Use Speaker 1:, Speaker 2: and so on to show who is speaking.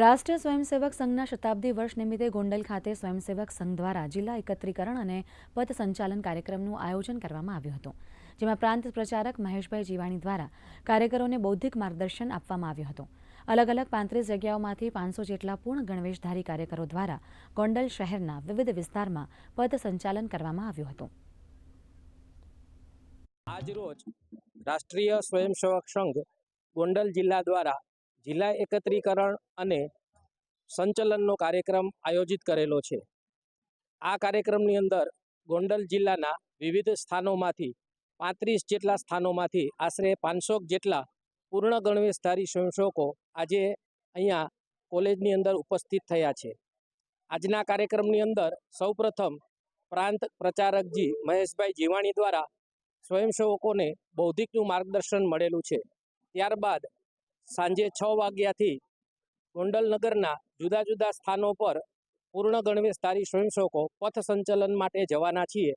Speaker 1: રાષ્ટ્રીય સ્વયંસેવક સંઘના શતાબ્દી વર્ષ નિમિત્તે ગોંડલ ખાતે સ્વયંસેવક સંઘ દ્વારા જિલ્લા એકત્રીકરણ અને પથ સંચાલન કાર્યક્રમનું આયોજન કરવામાં આવ્યું હતું, જેમાં પ્રાંત પ્રચારક મહેશભાઈ જીવાણી દ્વારા કાર્યકરોને બૌદ્ધિક માર્ગદર્શન આપવામાં આવ્યું હતું. અલગ અલગ પાંત્રીસ જગ્યાઓમાંથી પાંચસો જેટલા પૂર્ણ ગણવેશધારી કાર્યકરો દ્વારા ગોંડલ શહેરના વિવિધ વિસ્તારમાં પથ સંચાલન કરવામાં આવ્યું હતું.
Speaker 2: આજરોજ રાષ્ટ્રીય સ્વયંસેવક સંઘ ગોંડલ જિલ્લા દ્વારા જિલ્લા એકત્રીકરણ અને સંચલનનો કાર્યક્રમ આયોજિત કરેલો છે. આ કાર્યક્રમની અંદર ગોંડલ જિલ્લાના વિવિધ સ્થાનોમાંથી પાંત્રીસ જેટલા સ્થાનોમાંથી આશરે પાંચસો જેટલા પૂર્ણ ગણવેશધારી સ્વયંસેવકો આજે અહીંયા કોલેજની અંદર ઉપસ્થિત થયા છે. આજના કાર્યક્રમની અંદર સૌપ્રથમ પ્રાંત પ્રચારકજી મહેશભાઈ જીવાણી દ્વારા સ્વયંસેવકોને બૌદ્ધિકનું માર્ગદર્શન મળેલું છે. ત્યારબાદ સાંજે છ વાગ્યાથી ગોંડલનગરના જુદા જુદા સ્થાનો પર પૂર્ણ ગણવેશધારી સ્વયંસેવકો પથ સંચલન માટે જવાના છીએ.